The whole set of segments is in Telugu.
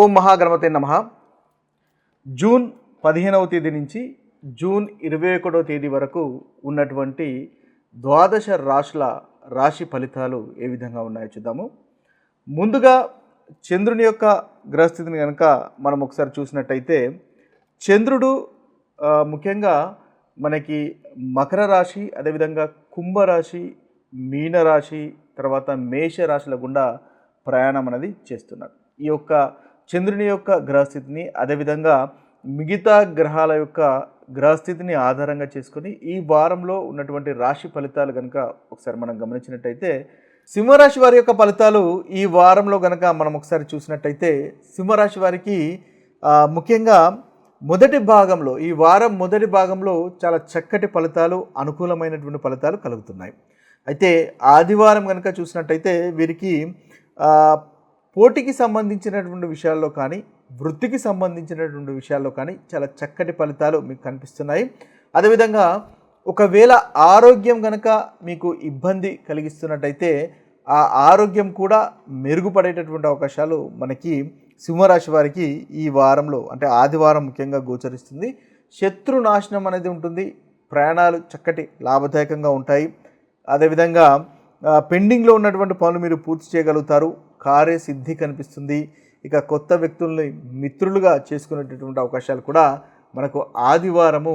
ఓం మహాగణపతి నమ. జూన్ పదిహేనవ తేదీ నుంచి జూన్ ఇరవై ఒకటవ తేదీ వరకు ఉన్నటువంటి ద్వాదశ రాశుల రాశి ఫలితాలు ఏ విధంగా ఉన్నాయో చూద్దాము. ముందుగా చంద్రుని యొక్క గ్రహస్థితిని కనుక మనం ఒకసారి చూసినట్టయితే చంద్రుడు ముఖ్యంగా మనకి మకర రాశి అదేవిధంగా కుంభరాశి మీనరాశి తర్వాత మేష రాశుల గుండా ప్రయాణం అనేది చేస్తున్నాడు. ఈ యొక్క చంద్రుని యొక్క గ్రహస్థితిని అదేవిధంగా మిగతా గ్రహాల యొక్క గ్రహస్థితిని ఆధారంగా చేసుకొని ఈ వారంలో ఉన్నటువంటి రాశి ఫలితాలు కనుక ఒకసారి మనం గమనించినట్టయితే సింహరాశి వారి యొక్క ఫలితాలు ఈ వారంలో కనుక మనం ఒకసారి చూసినట్టయితే సింహరాశి వారికి ముఖ్యంగా మొదటి భాగంలో ఈ వారం మొదటి భాగంలో చాలా చక్కటి ఫలితాలు అనుకూలమైనటువంటి ఫలితాలు కలుగుతున్నాయి. అయితే ఆదివారం కనుక చూసినట్టయితే వీరికి పోటీకి సంబంధించినటువంటి విషయాల్లో కానీ వృత్తికి సంబంధించినటువంటి విషయాల్లో కానీ చాలా చక్కటి ఫలితాలు మీకు కనిపిస్తున్నాయి. అదేవిధంగా ఒకవేళ ఆరోగ్యం కనుక మీకు ఇబ్బంది కలిగిస్తున్నట్టయితే ఆ ఆరోగ్యం కూడా మెరుగుపడేటటువంటి అవకాశాలు మనకి సింహరాశి వారికి ఈ వారంలో అంటే ఆదివారం ముఖ్యంగా గోచరిస్తుంది. శత్రు నాశనం అనేది ఉంటుంది. ప్రయాణాలు చక్కటి లాభదాయకంగా ఉంటాయి. అదేవిధంగా పెండింగ్లో ఉన్నటువంటి పనులు మీరు పూర్తి చేయగలుగుతారు. కార్య సిద్ధి కనిపిస్తుంది. ఇక కొత్త వ్యక్తుల్ని మిత్రులుగా చేసుకునేటటువంటి అవకాశాలు కూడా మనకు ఆదివారము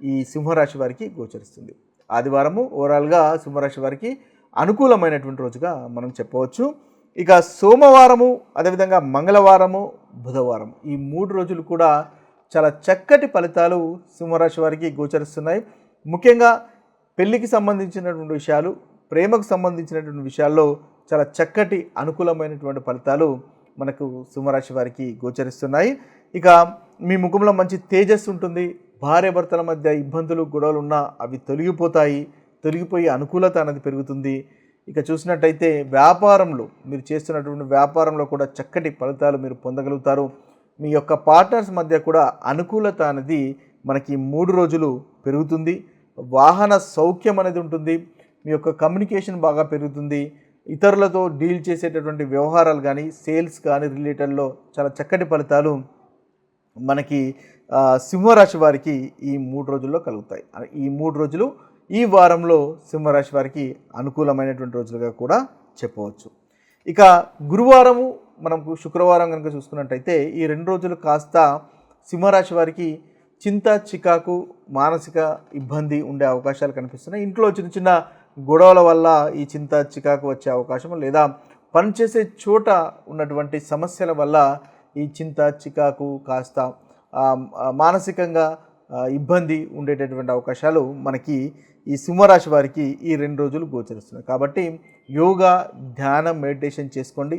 ఈ సింహరాశి వారికి గోచరిస్తుంది. ఆదివారము ఓవరాల్గా సింహరాశి వారికి అనుకూలమైనటువంటి రోజుగా మనం చెప్పవచ్చు. ఇక సోమవారము అదేవిధంగా మంగళవారము బుధవారం ఈ మూడు రోజులు కూడా చాలా చక్కటి ఫలితాలు సింహరాశి వారికి గోచరిస్తున్నాయి. ముఖ్యంగా పెళ్ళికి సంబంధించినటువంటి విషయాలు ప్రేమకు సంబంధించినటువంటి విషయాల్లో చాలా చక్కటి అనుకూలమైనటువంటి ఫలితాలు మనకు సింహరాశి వారికి గోచరిస్తున్నాయి. ఇక మీ ముఖంలో మంచి తేజస్సు ఉంటుంది. భార్య భర్తల మధ్య ఇబ్బందులు గొడవలు ఉన్నా అవి తొలగిపోతాయి. తొలగిపోయి అనుకూలత అనేది పెరుగుతుంది. ఇక చూసినట్టయితే వ్యాపారంలో మీరు చేస్తున్నటువంటి వ్యాపారంలో కూడా చక్కటి ఫలితాలు మీరు పొందగలుగుతారు. మీ యొక్క పార్ట్నర్స్ మధ్య కూడా అనుకూలత అనేది మనకి మూడు రోజులు పెరుగుతుంది. వాహన సౌఖ్యం అనేది ఉంటుంది. మీ యొక్క కమ్యూనికేషన్ బాగా పెరుగుతుంది. ఇతరులతో డీల్ చేసేటటువంటి వ్యవహారాలు కానీ సేల్స్ కానీ రిలేటెడ్లో చాలా చక్కటి ఫలితాలు మనకి సింహరాశి వారికి ఈ మూడు రోజుల్లో కలుగుతాయి. ఈ మూడు రోజులు ఈ వారంలో సింహరాశి వారికి అనుకూలమైనటువంటి రోజులుగా కూడా చెప్పవచ్చు. ఇక గురువారము మనకు శుక్రవారం కనుక చూసుకున్నట్టయితే ఈ రెండు రోజులు కాస్త సింహరాశి వారికి చింత చికాకు మానసిక ఇబ్బంది ఉండే అవకాశాలు కనిపిస్తున్నాయి. ఇంట్లో చిన్న చిన్న గొడవల వల్ల ఈ చింత చికాకు వచ్చే అవకాశం లేదా పనిచేసే చోట ఉన్నటువంటి సమస్యల వల్ల ఈ చింత చికాకు కాస్త మానసికంగా ఇబ్బంది ఉండేటటువంటి అవకాశాలు మనకి ఈ సింహరాశి వారికి ఈ రెండు రోజులు గోచరిస్తున్నాయి. కాబట్టి యోగా ధ్యానం మెడిటేషన్ చేసుకోండి.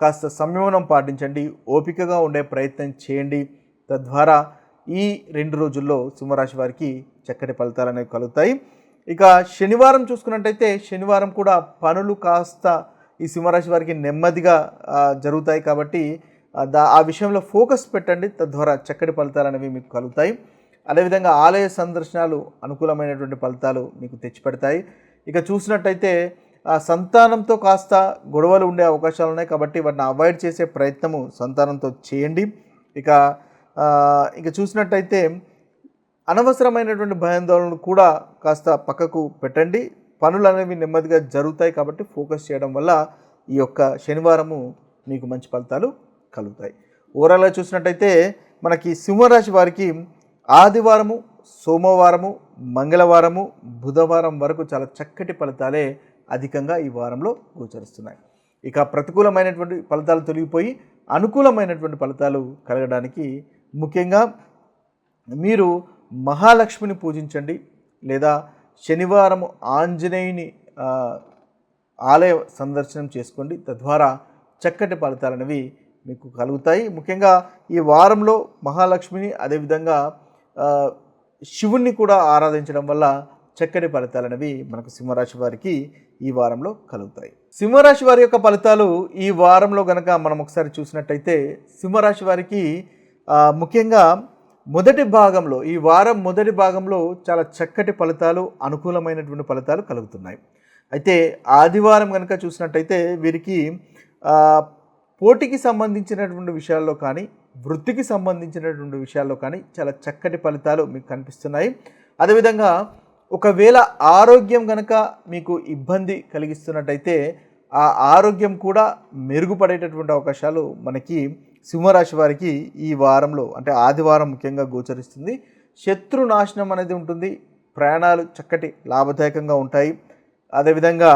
కాస్త సంయమనం పాటించండి. ఓపికగా ఉండే ప్రయత్నం చేయండి. తద్వారా ఈ రెండు రోజుల్లో సింహరాశి వారికి చక్కటి ఫలితాలు అనేవి కలుగుతాయి. ఇక శనివారం చూసుకున్నట్టయితే శనివారం కూడా పనులు కాస్త ఈ సింహరాశి వారికి నెమ్మదిగా జరుగుతాయి కాబట్టి దా ఆ విషయంలో ఫోకస్ పెట్టండి. తద్వారా చక్కటి ఫలితాలు అనేవి మీకు కలుగుతాయి. అదేవిధంగా ఆలయ సందర్శనాలు అనుకూలమైనటువంటి ఫలితాలు మీకు తెచ్చిపెడతాయి. ఇక చూసినట్టయితే సంతానంతో కాస్త గొడవలు ఉండే అవకాశాలు ఉన్నాయి కాబట్టి వాటిని అవాయిడ్ చేసే ప్రయత్నము సంతానంతో చేయండి. ఇక ఇక చూసినట్టయితే అనవసరమైనటువంటి భయాందోళనలు కూడా కాస్త పక్కకు పెట్టండి. పనులు అనేవి నెమ్మదిగా జరుగుతాయి కాబట్టి ఫోకస్ చేయడం వల్ల ఈ యొక్క శనివారము మీకు మంచి ఫలితాలు కలుగుతాయి. ఓవరాల్గా చూసినట్టయితే మనకి సింహరాశి వారికి ఆదివారము సోమవారము మంగళవారము బుధవారం వరకు చాలా చక్కటి ఫలితాలే అధికంగా ఈ వారంలో గోచరిస్తున్నాయి. ఇక ప్రతికూలమైనటువంటి ఫలితాలు తొలగిపోయి అనుకూలమైనటువంటి ఫలితాలు కలగడానికి ముఖ్యంగా మీరు మహాలక్ష్మిని పూజించండి లేదా శనివారం ఆంజనేయుని ఆలయ సందర్శనం చేసుకోండి. తద్వారా చక్కటి ఫలితాలనేవి మీకు కలుగుతాయి. ముఖ్యంగా ఈ వారంలో మహాలక్ష్మిని అదేవిధంగా శివుణ్ణి కూడా ఆరాధించడం వల్ల చక్కటి ఫలితాలు అనేవి మనకు సింహరాశి వారికి ఈ వారంలో కలుగుతాయి. సింహరాశి వారి యొక్క ఫలితాలు ఈ వారంలో గనక మనం ఒకసారి చూసినట్టయితే సింహరాశి వారికి ముఖ్యంగా మొదటి భాగంలో ఈ వారం మొదటి భాగంలో చాలా చక్కటి ఫలితాలు అనుకూలమైనటువంటి ఫలితాలు కలుగుతున్నాయి. అయితే ఆదివారం కనుక చూసినట్టయితే వీరికి పోటీకి సంబంధించినటువంటి విషయాల్లో కానీ వృత్తికి సంబంధించినటువంటి విషయాల్లో కానీ చాలా చక్కటి ఫలితాలు మీకు కనిపిస్తున్నాయి. అదేవిధంగా ఒకవేళ ఆరోగ్యం కనుక మీకు ఇబ్బంది కలిగిస్తున్నట్టయితే ఆ ఆరోగ్యం కూడా మెరుగుపడేటటువంటి అవకాశాలు మనకి సింహరాశి వారికి ఈ వారంలో అంటే ఆదివారం ముఖ్యంగా గోచరిస్తుంది. శత్రు నాశనం అనేది ఉంటుంది. ప్రయాణాలు చక్కటి లాభదాయకంగా ఉంటాయి. అదేవిధంగా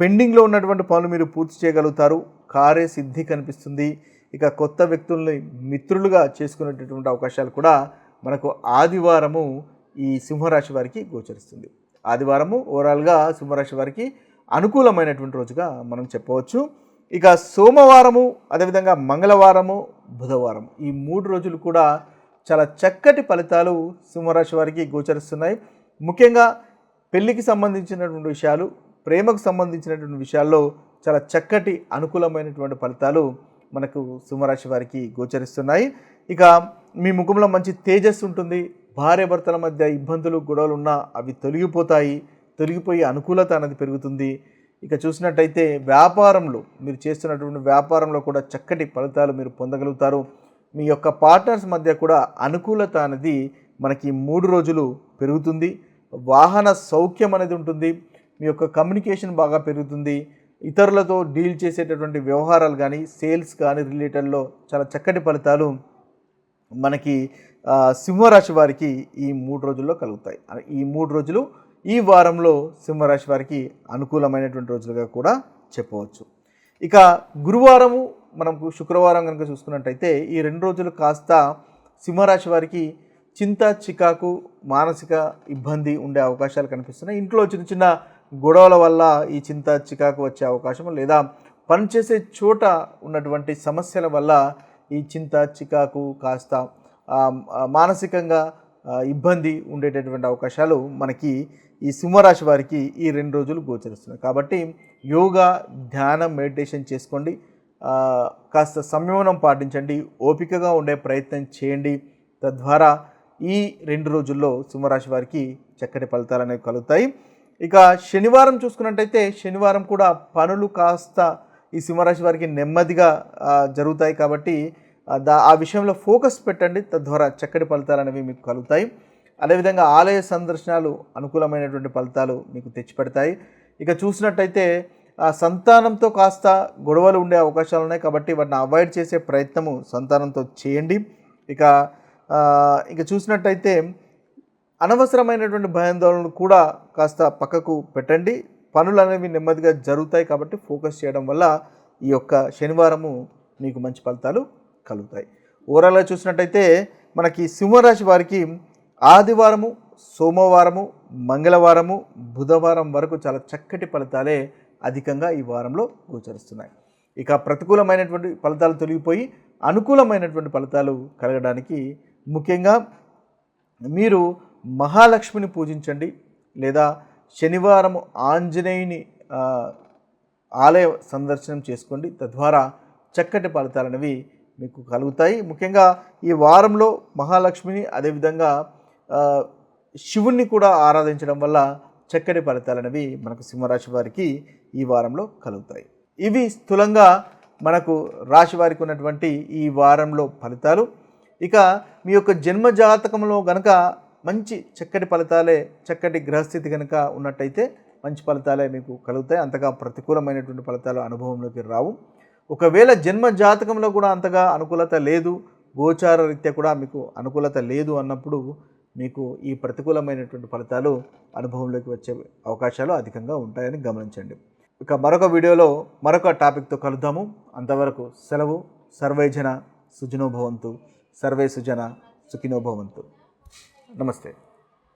పెండింగ్లో ఉన్నటువంటి పనులు మీరు పూర్తి చేయగలుగుతారు. కార్యసిద్ధి సిద్ధి కనిపిస్తుంది. ఇక కొత్త వ్యక్తుల్ని మిత్రులుగా చేసుకునేటటువంటి అవకాశాలు కూడా మనకు ఆదివారము ఈ సింహరాశి వారికి గోచరిస్తుంది. ఆదివారము ఓవరాల్గా సింహరాశి వారికి అనుకూలమైనటువంటి రోజుగా మనం చెప్పవచ్చు. ఇక సోమవారము అదేవిధంగా మంగళవారము బుధవారం ఈ మూడు రోజులు కూడా చాలా చక్కటి ఫలితాలు సింహరాశి వారికి గోచరిస్తున్నాయి. ముఖ్యంగా పెళ్ళికి సంబంధించినటువంటి విషయాలు ప్రేమకు సంబంధించినటువంటి విషయాల్లో చాలా చక్కటి అనుకూలమైనటువంటి ఫలితాలు మనకు సింహరాశి వారికి గోచరిస్తున్నాయి. ఇక మీ ముఖంలో మంచి తేజస్సు ఉంటుంది. భార్య భర్తల మధ్య ఇబ్బందులు గొడవలు ఉన్నా అవి తొలగిపోతాయి. తొలగిపోయి అనుకూలత అనేది పెరుగుతుంది. ఇక చూసినట్టయితే వ్యాపారంలో మీరు చేస్తున్నటువంటి వ్యాపారంలో కూడా చక్కటి ఫలితాలు మీరు పొందగలుగుతారు. మీ యొక్క పార్ట్నర్స్ మధ్య కూడా అనుకూలత అనేది మనకి మూడు రోజులు పెరుగుతుంది. వాహన సౌఖ్యం అనేది ఉంటుంది. మీ యొక్క కమ్యూనికేషన్ బాగా పెరుగుతుంది. ఇతరులతో డీల్ చేసేటటువంటి వ్యవహారాలు కానీ సేల్స్ కానీ రిలేటెడ్లో చాలా చక్కటి ఫలితాలు మనకి సింహరాశి వారికి ఈ మూడు రోజుల్లో కలుగుతాయి. ఈ మూడు రోజులు ఈ వారంలో సింహరాశి వారికి అనుకూలమైనటువంటి రోజులుగా కూడా చెప్పవచ్చు. ఇక గురువారము మనకు శుక్రవారం కనుక చూసుకున్నట్టయితే ఈ రెండు రోజులు కాస్త సింహరాశి వారికి చింత చికాకు మానసిక ఇబ్బంది ఉండే అవకాశాలు కనిపిస్తున్నాయి. ఇంట్లో చిన్న చిన్న గొడవల వల్ల ఈ చింత చికాకు వచ్చే అవకాశం లేదా పనిచేసే చోట ఉన్నటువంటి సమస్యల వల్ల ఈ చింత చికాకు కాస్త మానసికంగా ఇబ్బంది ఉండేటటువంటి అవకాశాలు మనకి ఈ సింహరాశి వారికి ఈ రెండు రోజులు గోచరిస్తున్నాయి. కాబట్టి యోగా ధ్యానం మెడిటేషన్ చేసుకోండి. కాస్త సంయమనం పాటించండి. ఓపికగా ఉండే ప్రయత్నం చేయండి. తద్వారా ఈ రెండు రోజుల్లో సింహరాశి వారికి చక్కటి ఫలితాలు అనేవి కలుగుతాయి. ఇక శనివారం చూసుకున్నట్టయితే శనివారం కూడా పనులు కాస్త ఈ సింహరాశి వారికి నెమ్మదిగా జరుగుతాయి. కాబట్టి దా ఆ విషయంలో ఫోకస్ పెట్టండి. తద్వారా చక్కటి ఫలితాలు అనేవి మీకు కలుగుతాయి. అదేవిధంగా ఆలయ సందర్శనాలు అనుకూలమైనటువంటి ఫలితాలు మీకు తెచ్చిపెడతాయి. ఇక చూసినట్టయితే ఆ సంతానంతో కాస్త గొడవలు ఉండే అవకాశాలు ఉన్నాయి కాబట్టి వాటిని అవాయిడ్ చేసే ప్రయత్నము సంతానంతో చేయండి. ఇక ఇక చూసినట్టయితే అనవసరమైనటువంటి భయాందోళనలు కూడా కాస్త పక్కకు పెట్టండి. పనులు అనేవి నెమ్మదిగా జరుగుతాయి కాబట్టి ఫోకస్ చేయడం వల్ల ఈ యొక్క శనివారము మీకు మంచి ఫలితాలు కలుగుతాయి. ఓవరాల్గా చూసినట్టయితే మనకి సింహరాశి వారికి ఆదివారము సోమవారము మంగళవారము బుధవారం వరకు చాలా చక్కటి ఫలితాలే అధికంగా ఈ వారంలో గోచరిస్తున్నాయి. ఇక ప్రతికూలమైనటువంటి ఫలితాలు తొలగిపోయి అనుకూలమైనటువంటి ఫలితాలు కలగడానికి ముఖ్యంగా మీరు మహాలక్ష్మిని పూజించండి లేదా శనివారం ఆంజనేయుని ఆలయ సందర్శనం చేసుకోండి. తద్వారా చక్కటి ఫలితాలు అనేవి మీకు కలుగుతాయి. ముఖ్యంగా ఈ వారంలో మహాలక్ష్మిని అదేవిధంగా శివుణ్ణి కూడా ఆరాధించడం వల్ల చక్కటి ఫలితాలు అనేవి మనకు సింహరాశి వారికి ఈ వారంలో కలుగుతాయి. ఇవి స్థూలంగా మనకు రాశి వారికి ఉన్నటువంటి ఈ వారంలో ఫలితాలు. ఇక మీ యొక్క జన్మ జాతకంలో గనక మంచి చక్కటి ఫలితాలే చక్కటి గ్రహస్థితి కనుక ఉన్నట్టయితే మంచి ఫలితాలే మీకు కలుగుతాయి. అంతగా ప్రతికూలమైనటువంటి ఫలితాలు అనుభవంలోకి రావు. ఒకవేళ జన్మ జాతకంలో కూడా అంతగా అనుకూలత లేదు గోచార రీత్యా కూడా మీకు అనుకూలత లేదు అన్నప్పుడు మీకు ఈ ప్రతికూలమైనటువంటి ఫలితాలు అనుభవంలోకి వచ్చే అవకాశాలు అధికంగా ఉంటాయని గమనించండి. ఇక మరొక వీడియోలో మరొక టాపిక్తో కలుద్దాము. అంతవరకు సెలవు. సర్వేజన సుజనోభవంతు సర్వే సుజన సుఖినోభవంతు నమస్తే.